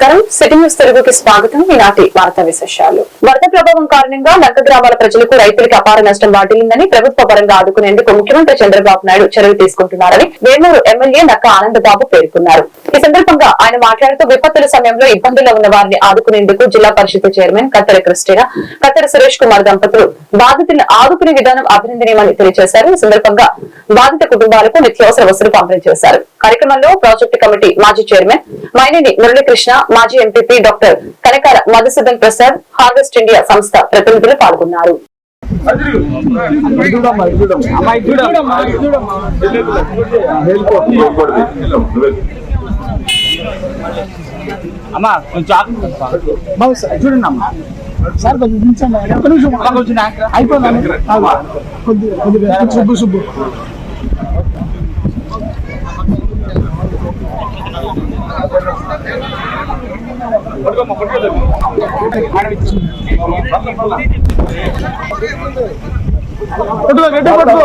నమస్కారం. City news తెలుగుకి స్వాగతం. ఈనాటి వార్తా విశేషాలు. వరద ప్రభావం కారణంగా నక్క గ్రామాల ప్రజలకు రైతులకి అపార నష్టం వాటిల్లిందని ప్రభుత్వ పరంగా ఆదుకునేందుకు ముఖ్యమంత్రి చంద్రబాబు నాయుడు చర్యలు తీసుకుంటున్నారని వేమూరు ఎమ్మెల్యే నక్క ఆనందబాబు పేర్కొన్నారు. ఈ సందర్భంగా ఆయన మాట్లాడుతూ విపత్తుల సమయంలో ఇబ్బందుల్లో ఉన్న వారిని ఆదుకునేందుకు జిల్లా పరిషత్ చైర్మన్ కత్తెర క్రిస్టినా కత్తెర సురేష్ కుమార్ దంపతులు బాధితులను ఆదుకునే విధానం అభినందనీయమని తెలియజేశారు. ఈ సందర్భంగా బాధిత కుటుంబాలకు నిత్యావసర వసతులు పంపిణీ చేశారు. కార్యక్రమంలో ప్రాజెక్టు కమిటీ మాజీ చైర్మన్ మైనేని మురళీకృష్ణ మాజీ MPP doctor Kanakala Madhusudan Prasad harvest India సంస్థ ప్రతినిధులు పాల్గొన్నారు. అమ్మా చూడండి అమ్మా. సార్ కొంచెం నిమిషం అయిపోయింది? కొద్దిగా కొద్దిగా. సుబ్బు సుబ్బు పట్టుకో గట్టి పట్టుకో పట్టుకో.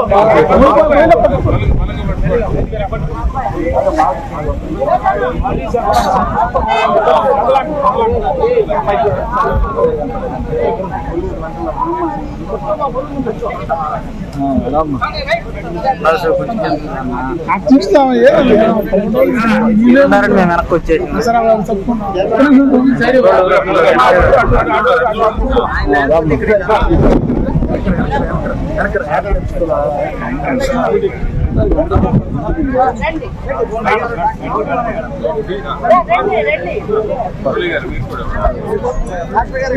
వెనక్కి వచ్చేసి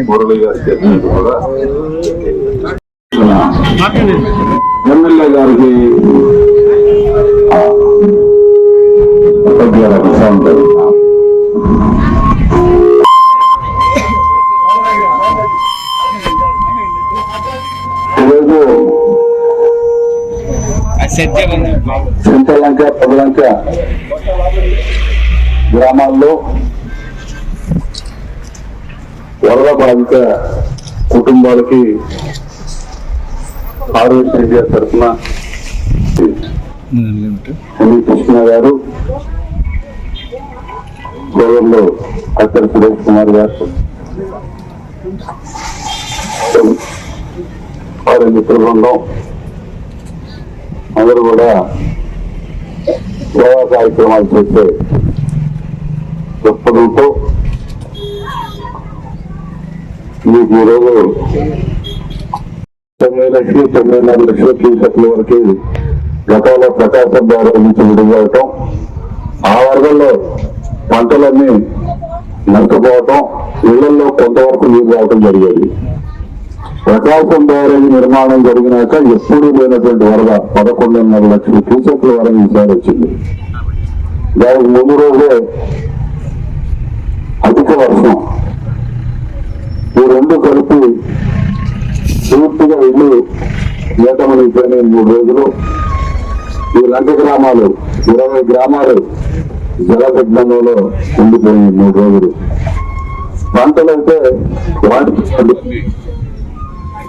మురళి గారి కూడా ఎమ్మెల్యే గారికి ఆ, కొద్దిగా చింతలంక పొదలంక గ్రామాల్లో వరద బాధిత కుటుంబాలకి ఆరోగ్య ఇండియా తరఫున ఎన్ని కృష్ణ గారు గోవల్లో అక్కడ సురేష్ కుమార్ గారు వారి మిత్ర బృందం అందరూ కూడా సేవా కార్యక్రమాలు చేసే దృక్పథంతో మీకు ఈరోజు తొమ్మిది లక్షలు తొమ్మిదిన్నర లక్షల క్యూసెక్ల వరకు గతాల ప్రకాశం ద్వారా నుంచి విడుదలవటం ఆ వర్గంలో పంటలన్నీ నష్టపోవటం ఇళ్ళలో కొంతవరకు నీరు రావటం జరిగేది. ప్రకాశం బ్యారేజ్ నిర్మాణం జరిగినాక ఎప్పుడూ లేనటువంటి వరద పదకొండున్నర లక్షల క్యూసెక్ల వరకు ఈసారి వచ్చింది. దానికి ముందు రోజే అధిక వర్షం. ఈ రెండు కలిపి పూర్తిగా ఇల్లు ఏటమనిపోయినాయి మూడు రోజులు ఈ లంక గ్రామాలు ఇరవై గ్రామాలు జలదిగ్నంలో ఉండిపోయినాయి మూడు రోజులు. పంటలైతే వాటికి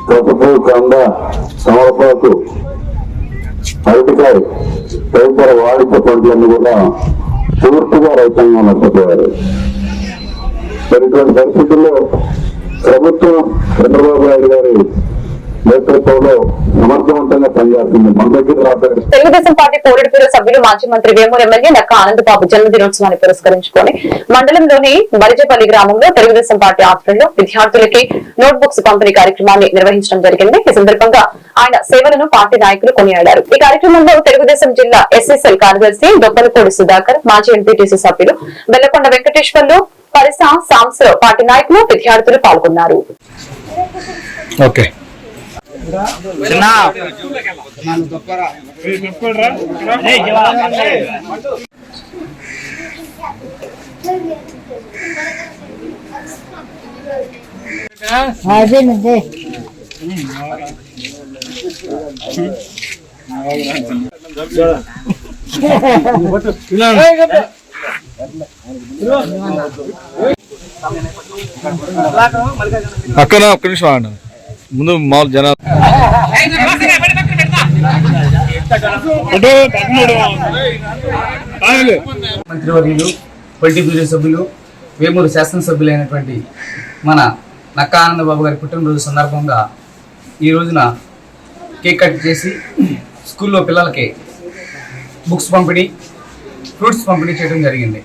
కసపు కంద సమరపాకు అరటికాయ తదితర వాడిక పంటలన్నీ కూడా పూర్తిగా రైతాంగం నష్టపోయారు. మరి ఇటువంటి పరిస్థితుల్లో ప్రభుత్వం చంద్రబాబు నాయుడు గారి నేతృత్వంలో సమర్థవంతంగా పనిచేస్తుంది. మన దగ్గర తెలుగుదేశం పార్టీ బ్యూరో సభ్యులు మాజీ మంత్రి వేమూరు ఎమ్మెల్యే నక్క ఆనందబాబు జన్మదినోత్సవాన్ని పురస్కరించుకొని మండలంలోని బలిజపల్లి గ్రామంలో తెలుగుదేశం పార్టీ ఆధ్వర్యంలో విద్యార్థులకి నోట్ బుక్స్ పంపిణీ కార్యక్రమాన్ని నిర్వహించడం జరిగింది. ఈ సందర్భంగా ఆయన సేవలను పార్టీ నాయకులు కొనియాడారు. ఈ కార్యక్రమంలో తెలుగుదేశం జిల్లా ఎస్ఎస్ఎల్ కార్యదర్శి దొప్పలపూడి సుధాకర్ మాజీ ఎంపీటీసీ సభ్యులు బెల్లకొండ వెంకటేశ్వర్లు పరిస సాంసరావు పార్టీ నాయకులు విద్యార్థులు పాల్గొన్నారు. ఓకే. అదేనండి అక్కడ ఒక్క నిమిషం ముందు మామూలు జనాలు మంత్రివర్యులు పొలిటిక్ బ్యూరో సభ్యులు వేమూరు శాసనసభ్యులైనటువంటి మన నక్కా ఆనందబాబు గారి పుట్టినరోజు సందర్భంగా ఈ రోజున కేక్ కట్ చేసి స్కూల్లో పిల్లలకి బుక్స్ పంపిణీ ఫ్రూట్స్ పంపిణీ చేయడం జరిగింది.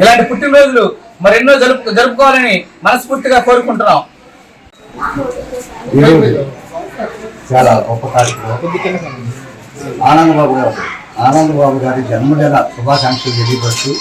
ఇలాంటి పుట్టినరోజులు మరెన్నో జరుపు జరుపుకోవాలని మనస్ఫూర్తిగా కోరుకుంటున్నాం. చాలా గొప్ప కార్యక్రమం. ఆనందబాబు గారు ఆనందబాబు గారి జన్మదిన శుభాకాంక్షలు తెలియపరుస్తూ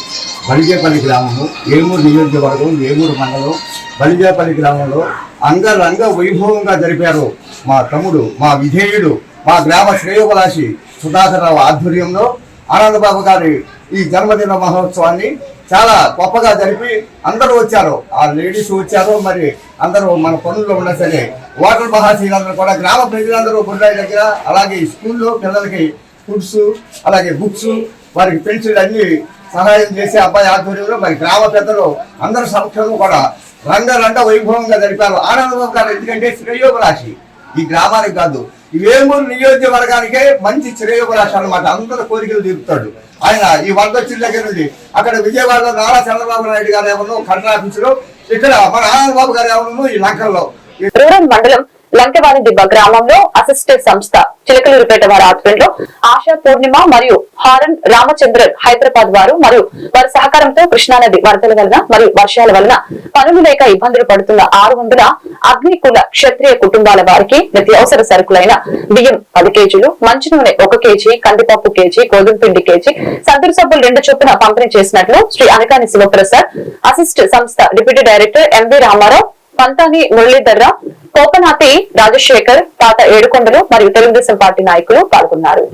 బలిజేపల్లి గ్రామంలో ఏమూరు నియోజకవర్గం ఏమూరు మండలం బలిజేపల్లి గ్రామంలో అంగరంగ వైభవంగా జరిపారు మా తమ్ముడు మా విధేయుడు మా గ్రామ శ్రేయోపలాసి సుధాకర్ రావు ఆధ్వర్యంలో ఆనందబాబు గారి ఈ జన్మదిన మహోత్సవాన్ని చాలా గొప్పగా జరిపి అందరూ వచ్చారు. ఆ లేడీస్ వచ్చారు మరి అందరూ మన పనుల్లో ఉన్నా సరే వాటర్ మహాశీలందరూ కూడా గ్రామ ప్రజలందరూ బుర్రాయి దగ్గర అలాగే స్కూల్లో పిల్లలకి ఫుడ్స్ అలాగే బుక్స్ వారికి పెన్సిల్ అన్ని సహాయం చేసే అబ్బాయి ఆధ్వర్యంలో మరి గ్రామ పెద్దలు అందరి సమక్షంలో కూడా రంగ రంగ వైభవంగా జరిపారు. ఆనందబాబు గారు ఎందుకంటే శ్రేయోపరాశి ఈ గ్రామానికి కాదు వేమూరు నియోజకవర్గానికే మంచి శ్రేయోపరాశి అన్నమాట అందరి కోరికలు తీరుతాడు. ఆయన ఈ వరద వచ్చిన దగ్గర నుండి అక్కడ విజయవాడలో నారా చంద్రబాబు నాయుడు గారు ఎవరు కలెక్టర్ ఇక్కడ మన ఆనందబాబు గారు ఎవరు ఈ లంకల్లో. రూరల్ మండలం లంకెవాణి దిబ్బ గ్రామంలో అసిస్టెంట్ సంస్థ చిలకలూరుపేట వారి ఆధ్వర్యంలో ఆశా పూర్ణిమ మరియు హారన్ రామచంద్రన్ హైదరాబాద్ వారు మరియు వారి సహకారంతో కృష్ణానది వరదల వలన మరియు వర్షాల వలన పనులు లేక ఇబ్బందులు పడుతున్న ఆరు వందల అగ్నికుల క్షత్రియ కుటుంబాల వారికి నిత్యావసర సరుకులైన బియ్యం పది కేజీలు మంచి నూనె ఒక కేజీ కందిపప్పు కేజీ గోధుమ పిండి కేజీ సద్దరు సబ్బులు రెండు చొప్పున పంపిణీ చేసినట్లు శ్రీ అనకాని శివప్రసాద్ అసిస్ట్ సంస్థ deputy director MV Ramarao Pantani Muralidharrao Kopanati Rajasekhar Tata Edukondalu మరియు తెలుగుదేశం పార్టీ నాయకులు పాల్గొన్నారు.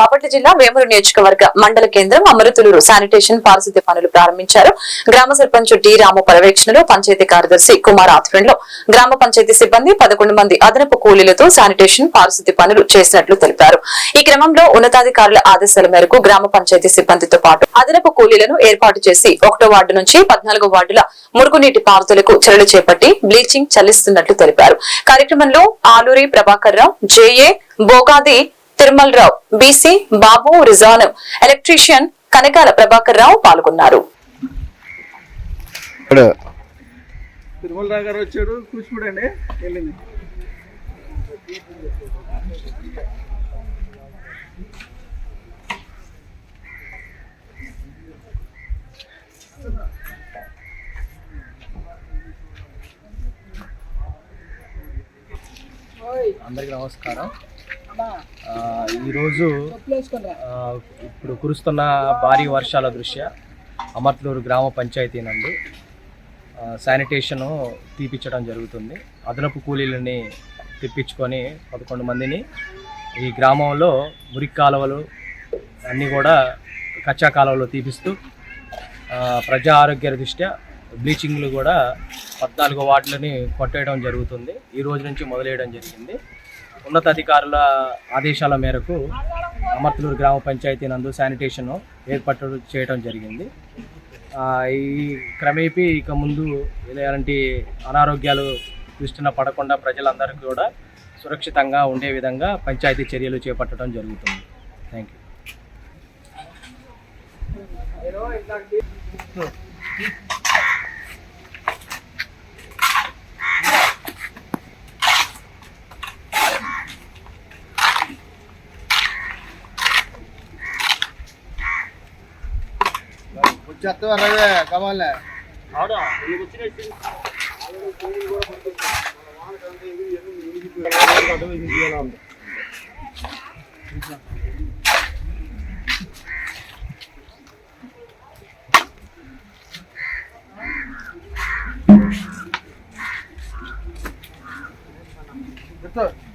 బాపట్ల జిల్లా వేమూరు నియోజకవర్గ మండల కేంద్రం అమరతులూరు శానిటేషన్ పారిశుద్ధ్య పనులు ప్రారంభించారు. గ్రామ సర్పంచ్ డి రాము పర్యవేక్షణలో పంచాయతీ కార్యదర్శి కుమార్ ఆధ్వర్యంలో గ్రామ పంచాయతీ సిబ్బంది పదకొండు మంది అదనపు కూలీలతో శానిటేషన్ పారిశుద్ధ్య పనులు చేసినట్లు తెలిపారు. ఈ క్రమంలో ఉన్నతాధికారుల ఆదేశాల మేరకు గ్రామ పంచాయతీ సిబ్బందితో పాటు అదనపు కూలీలను ఏర్పాటు చేసి ఒకటో వార్డు నుంచి పద్నాలుగో వార్డుల మురుగునీటి పారుదలకు చర్యలు చేపట్టి బ్లీచింగ్ చల్లిస్తున్నట్లు తెలిపారు. కార్యక్రమంలో Aluri Prabhakar Rao JA Bogadi Tirumal Rao BC Babu Rizan electrician Kanakala Prabhakar Rao పాల్గొన్నారు. అందరికీ నమస్కారం. ఈరోజు ఇప్పుడు కురుస్తున్న భారీ వర్షాల దృష్ట్యా అమర్తలూరు గ్రామ పంచాయతీ నందు శానిటేషను తీపిచ్చడం జరుగుతుంది. అదనపు కూలీలని తెప్పించుకొని పదకొండు మందిని ఈ గ్రామంలో మురికి కాలువలు అన్నీ కూడా కచ్చా కాలువలు తీపిస్తూ ప్రజా ఆరోగ్య దృష్ట్యా బ్లీచింగ్లు కూడా పద్నాలుగు వార్డులని కొట్టేయడం జరుగుతుంది. ఈ రోజు నుంచి మొదలేయడం జరిగింది. ఉన్నతాధికారుల ఆదేశాల మేరకు అమర్తలూరు గ్రామ పంచాయతీ నందు శానిటేషన్ ఏర్పాటు చేయడం జరిగింది. ఈ క్రమేపీ ఇక ముందు ఎలాంటి అనారోగ్యాలు దృష్టిన పడకుండా ప్రజలందరికీ కూడా సురక్షితంగా ఉండే విధంగా పంచాయతీ చర్యలు చేపట్టడం జరుగుతుంది. థ్యాంక్ యూ చెత్త రవే కావాలి Good.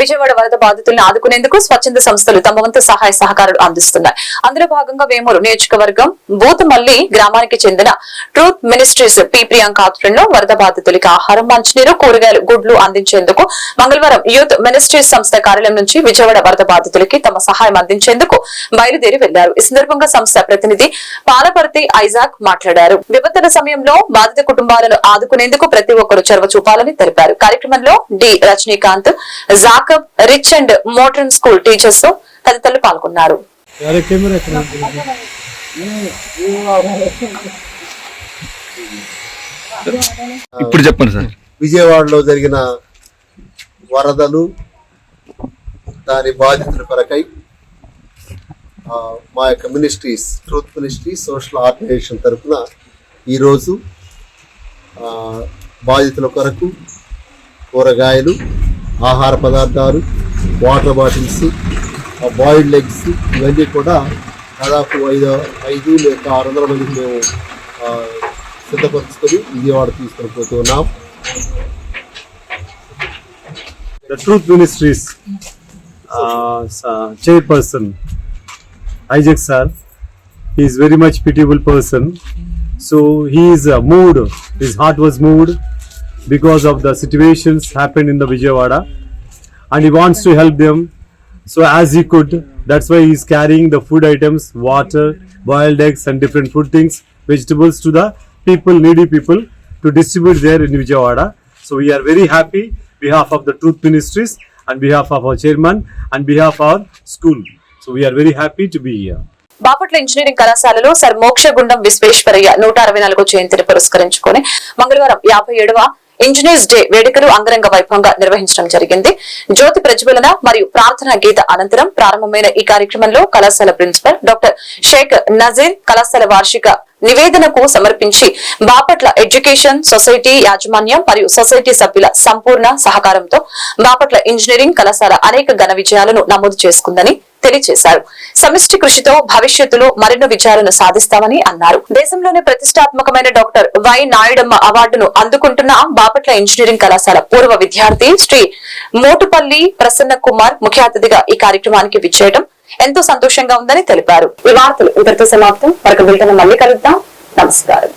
విజయవాడ వరద బాధితులను ఆదుకునేందుకు స్వచ్ఛంద సంస్థలు తమ వంతు సహాయ సహకారాలు అందిస్తున్నాయి. అందులో భాగంగా వేమూరు నియోజకవర్గం బూతుమల్లి గ్రామానికి చెందిన ట్రూత్ మినిస్ట్రీస్ పి ప్రియాంక ఆధ్వర్యంలో వరద బాధితులకి ఆహారం మంచినీరు కూరగాయలు గుడ్లు అందించేందుకు మంగళవారం యూత్ మినిస్ట్రీస్ సంస్థ కార్యాలయం నుంచి విజయవాడ వరద బాధితులకి తమ సహాయం అందించేందుకు బయలుదేరి వెళ్ళారు. ఈ సందర్భంగా సంస్థ ప్రతినిధి పాలపర్తి ఐజాక్ మాట్లాడారు. విపత్తుల సమయంలో బాధిత కుటుంబాలను ఆదుకునేందుకు ప్రతి ఒక్కరూ చొరవ చూపాలని తెలిపారు. కార్యక్రమంలో D Rajinikanth Jack Jacob rich and modern school teachers తదితరులు పాల్గొన్నారు. ఇప్పుడు చెప్పండి సార్. విజయవాడలో జరిగిన వరదలు దాని బాధితుల కొరకై మా యొక్క ministries truth ministry social organisation తరఫున ఈరోజు ఆ, బాధితుల కొరకు కూరగాయలు ఆహార పదార్థాలు వాటర్ బాటిల్స్ బాయిల్డ్ లెగ్స్ ఇవన్నీ కూడా దాదాపు ఐదు ఐదు లేక ఆరు వందల మందికి మేము సిద్ధపరుచుకొని విజయవాడ తీసుకొని పోతున్నాం the truth ministries chairperson Isaac sir is very much pitiable person so he moved his heart was moved because of the situations happened in the Vijayawada, and he wants to help them. So as he could, that's why he is carrying the food items, water, boiled eggs, and different food things, vegetables to the people, needy people, to distribute there in Vijayawada. So we are very happy behalf of the Truth Ministries and behalf of our chairman and behalf of our school. So we are very happy to be here. Bapatla engineering కళాశాలలో sir Mokshagundam Visvesvaraya నూట అరవై నాలుగో జయంతిని పురస్కరించుకొని మంగళవారం యాభై ఏడవ engineers day వేడుకలు అంగరంగ వైభవంగా నిర్వహించడం జరిగింది. జ్యోతి ప్రజ్వలన మరియు ప్రార్థన గీత అనంతరం ప్రారంభమైన ఈ కార్యక్రమంలో కళాశాల ప్రిన్సిపల్ డాక్టర్ షేక్ నజీర్ కళాశాల వార్షిక నివేదనకు సమర్పించి బాపట్ల ఎడ్యుకేషన్ సొసైటీ యాజమాన్యం మరియు సొసైటీ సభ్యుల సంపూర్ణ సహకారంతో బాపట్ల ఇంజనీరింగ్ కళాశాల అనేక ఘన విజయాలను నమోదు చేసుకుందని తెలియజేశారు. సమిష్టి కృషితో భవిష్యత్తులో మరెన్నో విజయాలను సాధిస్తామని అన్నారు. దేశంలోనే ప్రతిష్టాత్మకమైన డాక్టర్ వై నాయుడమ్మ అవార్డును అందుకుంటున్న బాపట్ల ఇంజనీరింగ్ కళాశాల పూర్వ విద్యార్థి శ్రీ మోటుపల్లి ప్రసన్న కుమార్ ముఖ్య అతిథిగా ఈ కార్యక్రమానికి విచ్చేయడం ఎంతో సంతోషంగా ఉందని తెలిపారు. ఈ వార్తలు ఇంతటితో సమాప్తం. మరొక వీటిని మళ్ళీ కలుద్దాం. నమస్కారం.